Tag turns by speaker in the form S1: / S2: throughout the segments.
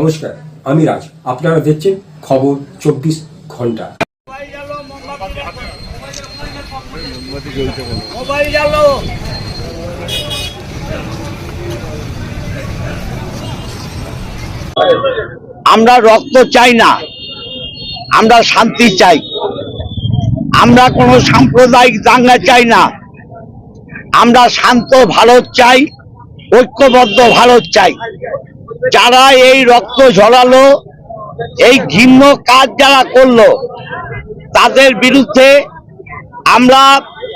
S1: নমস্কার, আমি রাজ। আপনারা দেখছেন খবর চব্বিশ
S2: ঘণ্টা। আমরা রক্ত চাই না, আমরা শান্তি চাই। আমরা কোনো সাম্প্রদায়িক দাঙ্গা চাই না, আমরা শান্ত ভারত চাই, ঐক্যবদ্ধ ভারত চাই। যারা এই রক্ত ঝরালো, এই ঘৃণ্য কাজ যারা করল, তাদের বিরুদ্ধে আমরা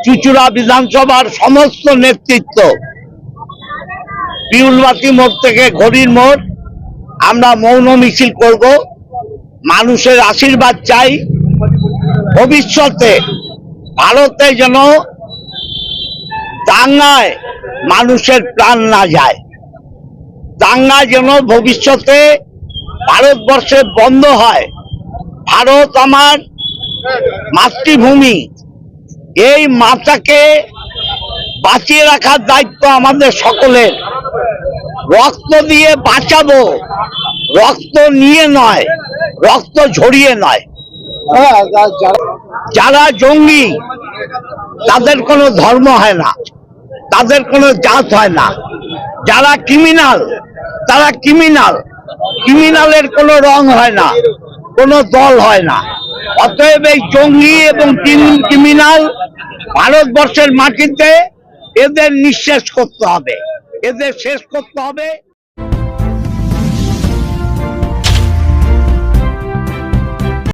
S2: চুচুড়া বিধানসভার সমস্ত নেতৃত্ব, পিউলবাতি মোড় থেকে ঘড়ির মোড়, আমরা মৌন মিছিল করব। মানুষের আশীর্বাদ চাই। ভবিষ্যতে ভারতে যেন দাঙ্গায় মানুষের প্রাণ না যায়। দাঙ্গা যেন ভবিষ্যতে ভারতবর্ষে বন্ধ হয়। ভারত আমার মাতৃভূমি। এই মাতাকে বাঁচিয়ে রাখার দায়িত্ব আমাদের সকলের। রক্ত দিয়ে বাঁচাবো। রক্ত নিয়ে নয়, রক্ত ঝরিয়ে নয়। যারা জঙ্গি, তাদের কোনো ধর্ম হয় না, তাদের কোনো জাত হয় না। যারা ক্রিমিনাল তারা ক্রিমিনাল ক্রিমিনালের কোনো রং হয় না, কোনো দল হয় না। অতএব এই জঙ্গি এবং ক্রিমিনাল ভারতবর্ষের মাটিতে এদের নিঃশেষ করতে হবে। এদের শেষ করতে হবে।